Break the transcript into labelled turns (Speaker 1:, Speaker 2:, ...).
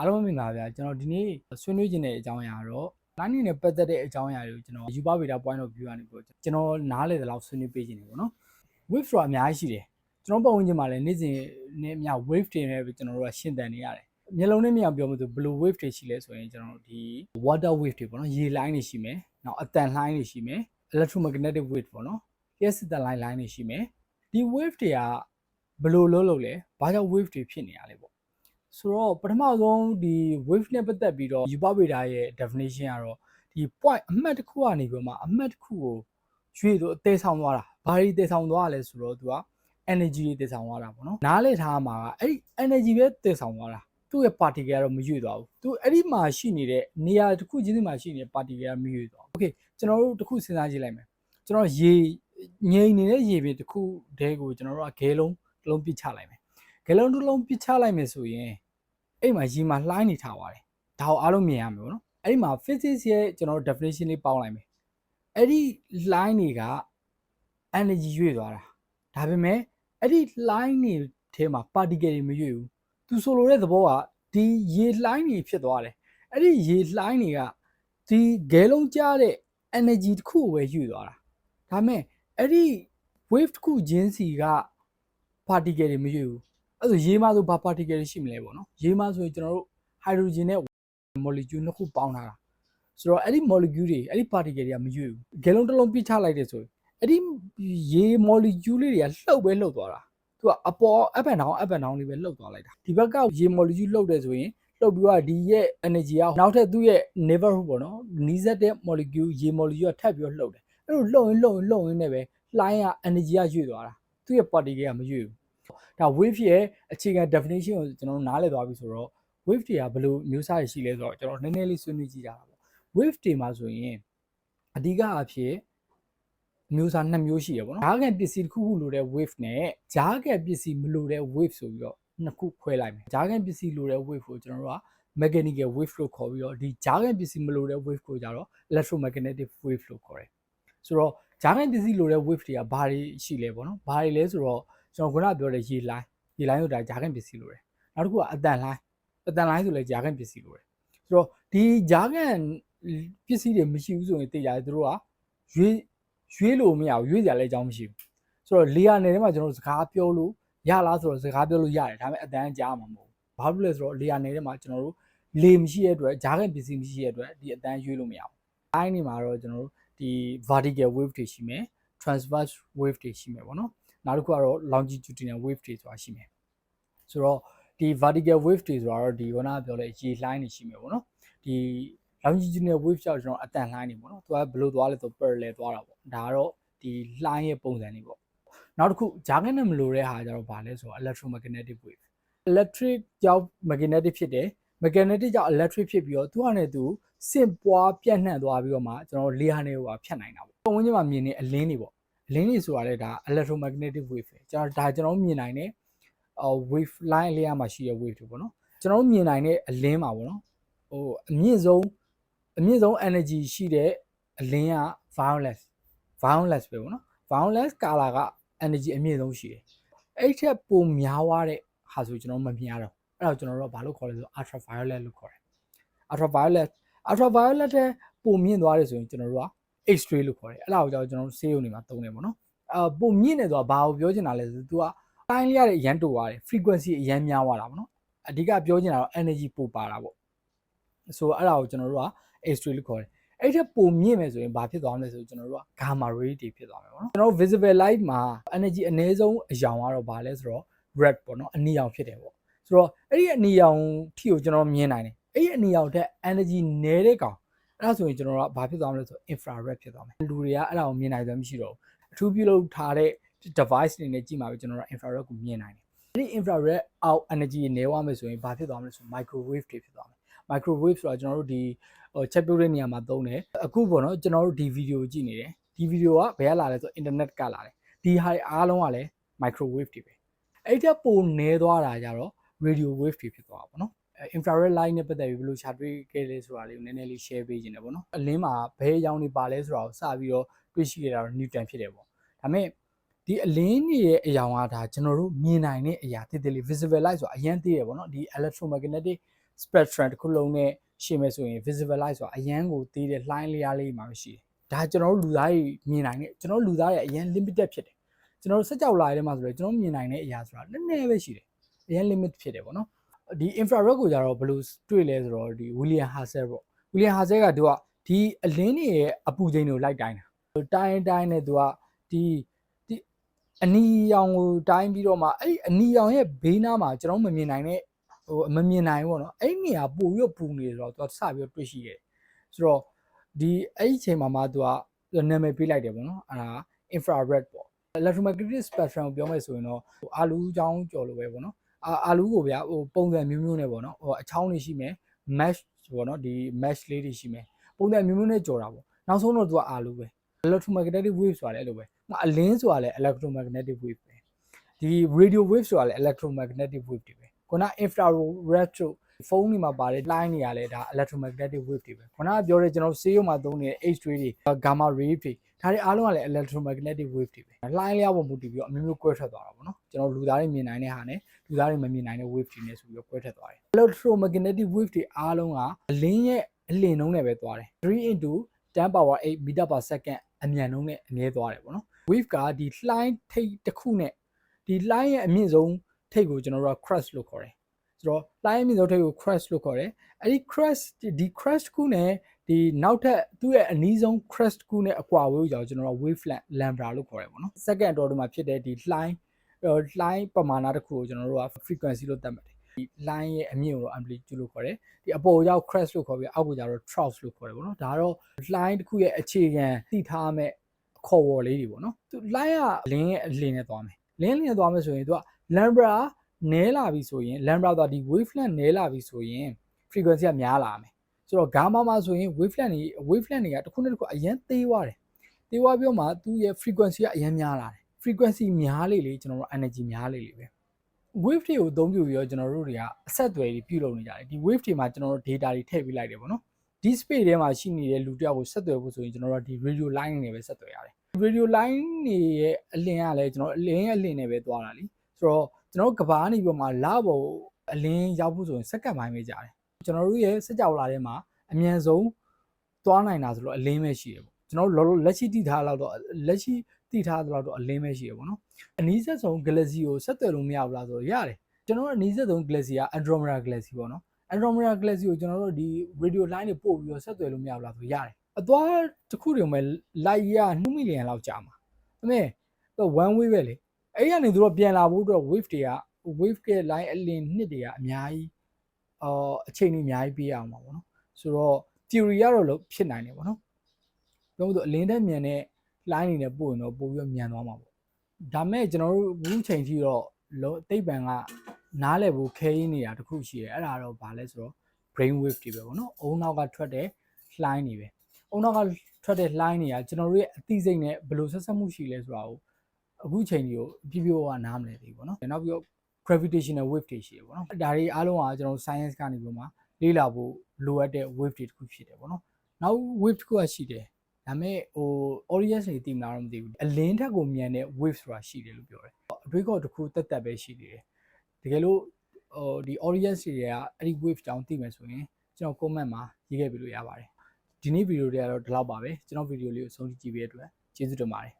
Speaker 1: အားလုံးပဲမင်္ဂလာပါဗျာကျွန်တော်ဒီနေ့ဆွေးနွေးခြင်းတဲ့အကြောင်းအရာတော့ line နဲ့ပတ်သက်တဲ့အကြောင်းအရာတွေကိုကျွန်တော် Uber Beta Point of View ကနေပြောကျွန်တော်နားလေတဲ့လောက်ဆွေးနွေးပေးခြင်းတယ်ပေါ့နော် wave ဆိုတာအများကြီးရှိတယ်ကျွန်တော်ပတ်ဝန်းကျင်မှာလည်းနေ့စဉ်နဲ့အများ wave တွေနဲ့ပဲကျွန်တော်တို့ကရှင်းတန်နေရတယ်မျက်လုံးနဲ့မြင်အောင်ပြောမှဆို blue wave တွေရှိလဲဆိုရင်ကျွန်တော်တို့ဒီ water wave တွေပေါ့နော်ရေ line တွေရှိမယ်နောက်အတန် line တွေရှိမယ် electromagnetic wave ပေါ့နော်လျှက်စစ်တန် line line တွေရှိမယ်ဒီ wave တွေကဘယ်လိုလုပ်လို့လဲဘာကြောင့် wave တွေဖြစ်နေရလဲပေါ့ ဆိုတော့ပထမဆုံးဒီ wave နဲ့ပတ်သက်ပြီးတော့ Uber Beta ရဲ့ definition ကတော့ဒီ point အမှတ်တစ်ခုကနေပြီးမှအမှတ်တစ်ခုကိုရွေ့တော့အသေးဆောင်သွားတာဘာတွေသေးဆောင်သွားလဲဆိုတော့သူက energy တွေတည်ဆောင်သွားတာပေါ့နော်နားလေထားမှာကအဲ့ဒီ energy ပဲတည်ဆောင်သွားတာသူ့ရဲ့ particle ကတော့မရွေ့သွားဘူးသူအဲ့ဒီမှာရှိနေတဲ့နေရာတစ်ခုချင်းစီမှာရှိနေတဲ့ particle ကမရွေ့သွားဘူး okay ကျွန်တော်တို့တစ်ခုစဉ်းစားကြည့်လိုက်မယ်ကျွန်တော်ရေငိမ့်နေတဲ့ရေပြင်တစ်ခုတည်းကိုကျွန်တော်တို့ကဂဲလုံးတစ်လုံးပစ်ချလိုက်မယ်ဂဲလုံးတစ်လုံးပစ်ချလိုက်မယ်ဆိုရင် အဲ့မှာရေမှာလှိုင်းနေထားပါတယ်ဒါကိုအားလုံးမြင်ရမယ်ပေါ့နော်အဲ့ဒီမှာ physics ရဲ့ကျွန်တော်တို့ definition လေးပေါင်းလိုက်မယ်အဲ့ဒီ line တွေက energy ရွေ့သွားတာဒါပေမဲ့အဲ့ဒီ line တွေထဲမှာ particle တွေမရွေ့ဘူးသူဆိုလိုတဲ့သဘောကဒီရေ line တွေဖြစ်သွားတယ်အဲ့ဒီရေ line တွေကဒီဂဲလုံးကြားတဲ့ energy တစ်ခုကိုပဲရွေ့သွားတာဒါပေမဲ့အဲ့ဒီ wave တစ်ခုချင်းစီက particle တွေမရွေ့ဘူး အဲ့ဒါဆိုရေမှာဆိုဘာ particle တွေရှိမလဲပေါ့နော်ရေမှာဆိုရင်ကျွန်တော်တို့ hydrogen နဲ့ molecule နှစ်ခုပေါင်းထားတာဆိုတော့အဲ့ဒီ molecule တွေအဲ့ဒီ particle တွေကမရွေ့ဘူးဂဲလုံးတစ်လုံးပြစ်ချလိုက်တယ်ဆိုရင်အဲ့ဒီရေ molecule လေးတွေကလှုပ်ပဲလှုပ်သွားတာသူကအပေါ် up and down up and down လေးပဲလှုပ်သွားလိုက်တာဒီဘက်ကရေ molecule လှုပ်တယ်ဆိုရင်လှုပ်ပြီးတော့ဒီရဲ့ energy ကနောက်ထပ်သူ့ရဲ့ neighborhood ပေါ့နော်နီးစပ်တဲ့ molecule ရေ molecule ကထပ်ပြီးတော့လှုပ်တယ်အဲ့လိုလှုပ်ရင်လှုပ်ရင်လှုပ်ရင်လည်းပဲလှိုင်းက energy ကရွေ့သွားတာသူ့ရဲ့ particle ကမရွေ့ဘူး ဒါ wave ရဲ့အခြေခံ definition ကိုကျွန်တော်တို့နားလည်သွားပြီဆိုတော့ wave တွေကဘယ်လိုမျိုးစားရရှိလဲဆိုတော့ကျွန်တော်နည်းနည်းလေးဆွေးနွေးကြည့်ကြတာပေါ့ wave တွေမှာဆိုရင်အဓိကအဖြစ်မျိုးစားနှစ်မျိုးရှိရပေါ့နော်ဂျားကန်ပစ္စည်းတစ်ခုခုလိုတဲ့ wave နဲ့ဂျားကန်ပစ္စည်းမလိုတဲ့ wave ဆိုပြီးတော့နှစ်ခုခွဲလိုက်မယ်ဂျားကန်ပစ္စည်းလိုတဲ့ wave ကိုကျွန်တော်တို့က mechanical wave လို့ခေါ်ပြီးတော့ဒီဂျားကန်ပစ္စည်းမလိုတဲ့ wave ကိုကြတော့ electromagnetic wave လို့ခေါ်တယ်ဆိုတော့ဂျားကန်ပစ္စည်းလိုတဲ့ wave တွေကဘာတွေရှိလဲပေါ့နော်ဘာတွေလဲဆိုတော့ ကျွန်တော်ခုနပြောတဲ့ရေလိုင်းရေလိုင်းဆိုတာဂျားကန်ပစ္စည်းလိုတယ်နောက်တစ်ခုကအတန်လိုင်းအတန်လိုင်းဆိုလဲဂျားကန်ပစ္စည်းလိုတယ်ဆိုတော့ဒီဂျားကန်ပစ္စည်းတွေမရှိဘူးဆိုရင်သိရတယ်သူတို့ကရွေးရွေးလို့မရဘူးရွေးကြလဲအကြောင်းမရှိဘူးဆိုတော့လေယာနယ်ထဲမှာကျွန်တော်တို့စကားပြောလို့ရလားဆိုတော့စကားပြောလို့ရတယ်ဒါပေမဲ့အတန်ကြားမှာမဟုတ်ဘူးဘာလို့လဲဆိုတော့လေယာနယ်ထဲမှာကျွန်တော်တို့လေမရှိတဲ့အတွက်ဂျားကန်ပစ္စည်းမရှိတဲ့အတွက်ဒီအတန်ရွေးလို့မရဘူးအိုင်းနေမှာတော့ကျွန်တော်တို့ဒီ vertical wave တွေရှိမယ် transverse wave တွေရှိမယ်ပေါ့နော် နောက်တစ်ခုကတော့ longitudinal wave တွေဆိုတာရှိမယ်ဆိုတော့ဒီ vertical wave တွေဆိုတာတော့ဒီခုနကပြောတဲ့ရေလှိုင်းတွေရှိမယ်ပေါ့နော်ဒီ longitudinal wave ကြောင့်ကျွန်တော်အတန်လှိုင်းနေပေါ့နော်သူကဘယ်လိုသွားလဲဆို parallel သွားတာပေါ့ဒါကတော့ဒီလှိုင်းရဲ့ပုံစံလေးပေါ့နောက်တစ်ခုဂျာကန်နဲ့မလိုတဲ့ဟာကျတော့ဗာလဲဆိုတော့ electromagnetic wave electric ကြောင့် magnetic ဖြစ်တယ် magnetic ကြောင့် electric ဖြစ်ပြီးတော့သူကလည်းသူစင့်ပွားပြန့်နှံ့သွားပြီးတော့မှကျွန်တော်လေဟာနေဟိုဖြတ်နိုင်တာပေါ့ပုံဝန်းကျင်မှာမြင်နေအလင်းတွေပေါ့ အလင်းတွေဆိုတာလည်းဒါ electromagnetic wave ပဲကျွန်တော်ဒါကျွန်တော်မြင်နိုင်တဲ့ wave line လေးရမှာရှိတဲ့ wave တွေပေါ့နော်ကျွန်တော်မြင်နိုင်တဲ့အလင်းမှာပေါ့နော်ဟိုအမြင့်ဆုံးအမြင့်ဆုံး energy ရှိတဲ့အလင်းက violet violet ပဲပေါ့နော် violet color က energy အမြင့်ဆုံးရှိတယ်အဲ့ထက်ပိုများသွားတဲ့ဟာဆိုကျွန်တော်မမြင်ရတော့အဲ့တော့ကျွန်တော်တို့ကဘာလို့ခေါ်လဲဆို ultraviolet လို့ခေါ်တယ် ultraviolet ultraviolet တဲ့ပုံမြင့်သွားတယ်ဆိုရင်ကျွန်တော်တို့က x-ray လို့ခေါ်တယ်အဲ့ဒါကိုကျွန်တော်တို့ဆေးရုံတွေမှာသုံးတယ်ပေါ့နော်အာပုံမြင့်နေဆိုတာဘာကိုပြောချင်တာလဲဆိုသူကတိုင်းလေးရတဲ့အရန်တူသွားတယ် frequency အရန်များသွားတာပေါ့နော်အဓိကပြောချင်တာတော့ energy ပိုပါတာပေါ့ဆိုတော့အဲ့ဒါကိုကျွန်တော်တို့က x-ray လို့ခေါ်တယ်အဲ့ထက်ပုံမြင့်မယ်ဆိုရင်ဘာဖြစ်သွားမလဲဆိုကျွန်တော်တို့က gamma ray တွေဖြစ်သွားမယ်ပေါ့နော်ကျွန်တော်တို့ visible light မှာ energy အနည်းဆုံးအယောင်ကတော့ဘာလဲဆိုတော့ red ပေါ့နော်အနီရောင်ဖြစ်တယ်ပေါ့ဆိုတော့အဲ့ဒီအနီရောင်ထီကိုကျွန်တော်မြင်နိုင်တယ်အဲ့ဒီအနီရောင်ထက် energy နည်းတဲ့ကောင် အဲ့ဒါဆိုရင်ကျွန်တော်တို့ကဘာဖြစ်သွားမလဲဆို infrared ဖြစ်သွားမယ်လူတွေကအဲ့ဒါကိုမြင်နိုင်စွမ်းမရှိတော့ဘူးအထူးပြုလုပ်ထားတဲ့ device တွေနဲ့ကြည့်မှာပဲကျွန်တော်တို့ infrared ကိုမြင်နိုင်တယ်အဲ့ဒီ infrared out energy နည်းသွားမယ်ဆိုရင်ဘာဖြစ်သွားမလဲဆို microwave တွေဖြစ်သွားမယ် microwave ဆိုတာကျွန်တော်တို့ဒီဟိုချက်ပြုတ်တဲ့နေရာမှာသုံးတယ်အခုပေါ့နော်ကျွန်တော်တို့ဒီဗီဒီယိုကြည့်နေတယ်ဒီဗီဒီယိုကဘယ်ကလာလဲဆို internet ကလာတယ်ဒီဟာအားလုံးကလည်း microwave တွေပဲအဲ့ထက်ပိုနည်းသွားတာကြတော့ radio wave တွေဖြစ်သွားတာပေါ့နော် infrared light နဲ့ပတ်သက်ပြီးဘယ်လိုရှာတွေ့ခဲ့လဲဆိုတာလေးကိုနည်းနည်းလေး share ပေးခြင်းတယ်ပေါ့နော်အလင်းမှာဘယ်အကြောင်းတွေပါလဲဆိုတာကိုစပြီးတော့တွေ့ရှိခဲ့တာတော့ Newton ဖြစ်တယ်ပေါ့ဒါပေမဲ့ဒီအလင်းတွေရဲ့အရာကဒါကျွန်တော်တို့မြင်နိုင်တဲ့အရာတိတိလေး visible light ဆိုတာအရင်သိရပေါ့နော်ဒီ electromagnetic spectrum တစ်ခုလုံးနဲ့ရှင်းမယ်ဆိုရင် visible light ဆိုတာအရန်ကိုသေးတဲ့လှိုင်းလျားလေးမှာပဲရှိတယ်ဒါကျွန်တော်တို့လူသားတွေမြင်နိုင်တဲ့ကျွန်တော်တို့လူသားတွေအရန် limited ဖြစ်တယ်ကျွန်တော်တို့စက်ကြောက်လာတဲ့မှာဆိုတော့ကျွန်တော်မြင်နိုင်တဲ့အရာဆိုတာနည်းနည်းပဲရှိတယ်အရန် limit ဖြစ်တယ်ပေါ့နော် ဒီ infrared ကိုကြတော့ဘယ်လိုတွေ့လဲဆိုတော့ဒီ William Herschel ပေါ့ William Herschel ကသူကဒီအလင်းတွေရဲ့အပူချိန်တွေကိုလိုက်တိုင်းတာတိုင်းတိုင်းနဲ့သူကဒီဒီအနီရောင်ကိုတိုင်းပြီးတော့မှအဲ့ဒီအနီရောင်ရဲ့ဘေးနားမှာကျွန်တော်မမြင်နိုင်တဲ့ဟိုမမြင်နိုင်ဘူးပေါ့နော်အဲ့ဒီနေရာပို့ပြီးတော့ပူနေတယ်ဆိုတော့သူကစပြီးတော့တွေ့ရှိရတယ်ဆိုတော့ဒီအဲ့ဒီအချိန်မှာမှသူကနာမည်ပေးလိုက်တယ်ပေါ့နော်အဲ့ဒါ infrared ပေါ့ electromagnetic spectrum ကိုပြောမယ်ဆိုရင်တော့ဟိုအာလူးချောင်းကြော်လိုပဲပေါ့နော် အာအာလူးကိုဗျာဟိုပုံစံမျိုးမျိုးနဲ့ပေါ့နော်ဟိုအချောင်းလေးရှိမယ် mesh ပေါ့နော်ဒီ mesh လေးတွေရှိမယ်ပုံစံမျိုးမျိုးနဲ့ကြော်တာပေါ့နောက်ဆုံးတော့သူကအာလူးပဲ electromagnetic wave ဆိုတာလည်းအဲ့လိုပဲဟိုအလင်းဆိုတာလည်း electromagnetic wave ပဲဒီ radio wave ဆိုတာလည်း electromagnetic wave တွေပဲခုန infrared တို့ ဖုန်းတွေမှာပါတဲ့ line တွေကလည်းဒါ electromagnetic wave တွေပဲခုနကပြောတဲ့ကျွန်တော်ဆေးရုံမှာသုံးနေတဲ့ X ray တွေ gamma ray တွေဒါတွေအားလုံးကလည်း electromagnetic wave တွေပဲ line လျားပေါ်မူတည်ပြီးတော့အမျိုးမျိုးကွဲထွက်သွားတာပေါ့နော်ကျွန်တော်လူသားတွေမြင်နိုင်တဲ့ဟာနဲ့လူသားတွေမမြင်နိုင်တဲ့ wave တွေနဲ့ဆိုပြီးတော့ကွဲထွက်သွားတယ် electromagnetic wave တွေအားလုံးကအလင်းရဲ့အလင်းနှုန်းနဲ့ပဲသွားတယ်3 into 10 power 8 meter per second အမြန်နှုန်းနဲ့အမြဲသွားတယ်ပေါ့နော် wave ကဒီ line ထိပ်တစ်ခုနဲ့ဒီ line ရဲ့အမြင့်ဆုံးထိပ်ကိုကျွန်တော်တို့က crest လို့ခေါ်တယ် ဆိုတော့ line အမြင့်ဆုံးထိပ်ကို crest လို့ခေါ်တယ်အဲ့ဒီ crest ဒီ crest ခုနဲ့ဒီနောက်ထပ်သူ့ရဲ့အနီးဆုံး crest ခုနဲ့အကွာဝေးကိုကျွန်တော်တို့ wave lambda လို့ခေါ်တယ်ပေါ့နော် second order မှာဖြစ်တဲ့ဒီ line line ပမာဏတစ်ခုကိုကျွန်တော်တို့က frequency လို့သတ်မှတ်တယ်ဒီ line ရဲ့အမြင့်ကို amplitude လို့ခေါ်တယ်ဒီအပေါ်ရောက် crest လို့ခေါ်ပြီးအောက်ကိုကျတော့ trough လို့ခေါ်တယ်ပေါ့နော်ဒါကတော့ line တစ်ခုရဲ့အခြေခံသိထားမဲ့ခေါ်ဝေါ်လေးတွေပေါ့နော်သူ line ကလင်းရဲ့အလင်းနဲ့သွားမယ်လင်းလင်းနဲ့သွားမယ်ဆိုရင်သူက lambda နဲလာပြီဆိုရင် lambda သွားဒီ wavelength နဲလာပြီဆိုရင် frequency ကများလာမယ်ဆိုတော့ gamma မှာဆိုရင် wavelength တွေ wavelength တွေကတစ်ခုနဲ့တစ်ခုအရင်သေးသွားတယ်သေးသွားပြီးတော့မှသူ့ရဲ့ frequency ကအရင်များလာတယ် frequency များလေလေကျွန်တော်တို့ energy များလေလေပဲ wave တွေကိုအသုံးပြုပြီးတော့ကျွန်တော်တို့တွေကအဆက်အသွယ်တွေပြုလုပ်နေကြတယ်ဒီ wave တွေမှာကျွန်တော်တို့ data တွေထည့်ပေးလိုက်တယ်ပေါ့နော်ဒီ space ထဲမှာရှိနေတဲ့လူတစ်ယောက်ကိုဆက်သွယ်ဖို့ဆိုရင်ကျွန်တော်တို့ဒီ radio line တွေပဲဆက်သွယ်ရတယ် radio line တွေရဲ့အလင်းကလည်းကျွန်တော်အလင်းရဲ့အလင်းနဲ့ပဲသွားတာလीဆိုတော့ ကျွန်တော်ကဘာနေပြီးတော့မှလာဖို့အလင်းရောက်ဖို့ဆိုရင်စက္ကန့်ပိုင်းပဲကြာတယ်ကျွန်တော်တို့ရဲ့စက်ကြောလာထဲမှာအမြန်ဆုံးသွားနိုင်တာဆိုတော့အလင်းပဲရှိတယ်ပေါ့ကျွန်တော်တို့လက်ရှိတည်ထားလောက်တော့လက်ရှိတည်ထားတော့အလင်းပဲရှိတယ်ပေါ့နော်အနည်းဆက်ဆုံး galaxy ကိုဆက်သွယ်လို့မရဘူးလားဆိုတော့ရတယ်ကျွန်တော်တို့အနည်းဆက်ဆုံး galaxy က Andromeda galaxy ပေါ့နော် Andromeda galaxy ကိုကျွန်တော်တို့ဒီ radio line တွေပို့ပြီးတော့ဆက်သွယ်လို့မရဘူးလားဆိုရတယ်အသွားတစ်ခုတည်းမှာ light ရ2 million လောက်ကြာမှာအမေတော့ one way ပဲလေ အဲ့ဒီကနေသူတို့ပြန်လာဖို့အတွက် wave တွေက wave က line အလင်းနှစ်တွေကအများကြီးအော်အချိန်ကြီးအများကြီးပေးရအောင်ပါဗောနော်ဆိုတော့ theory ကတော့လို့ဖြစ်နိုင်တယ်ဗောနော်ပြောလို့အလင်းတက်မြန်တဲ့ line တွေနဲ့ပို့ရင်တော့ပို့ပြီးတော့မြန်သွားမှာပေါ့ဒါမဲ့ကျွန်တော်တို့အခုချိန်ထိတော့လုံးသိပ္ပံကနားလည်ဖို့ခဲရင်းနေတာတခုရှိတယ်အဲ့ဒါတော့ဗာလဲဆိုတော့ brain wave တွေပဲဗောနော်အုံနောက်ကထွက်တဲ့ line တွေပဲအုံနောက်ကထွက်တဲ့ line တွေကကျွန်တော်တို့ရဲ့အသိစိတ်နဲ့ဘယ်လိုဆက်ဆက်မှုရှိလဲဆိုတာကို အခုချိန်ကြီးကိုပြပြကနားမလည်သေးဘူးဗောနော်နောက်ပြီးတော့ gravitational wave တွေရှိတယ်ဗောနော်ဒါတွေအားလုံးကကျွန်တော် science ကနေပြီးမှလေ့လာဖို့လိုအပ်တဲ့ wave တွေတခုဖြစ်တယ်ဗောနော်နောက် wave တစ်ခုကရှိတယ်ဒါပေမဲ့ဟို audience တွေသိမလားတော့မသိဘူးအလင်းထက်ကိုမြန်တဲ့ wave ဆိုတာရှိတယ်လို့ပြောတယ်အတွေးခေါ်တစ်ခုတက်တက်ပဲရှိသေးတယ်တကယ်လို့ဟိုဒီ audience တွေကအဲ့ဒီ wave ကြောင်းသိမယ်ဆိုရင်ကျွန်တော် comment မှာရေးခဲ့ပြလို့ရပါတယ်ဒီနေ့ဗီဒီယိုတွေကတော့ဒီလောက်ပါပဲကျွန်တော်ဗီဒီယိုလေးကိုဆုံးဖြတ်ကြည့်ပေးတဲ့အတွက်ကျေးဇူးတင်ပါတယ်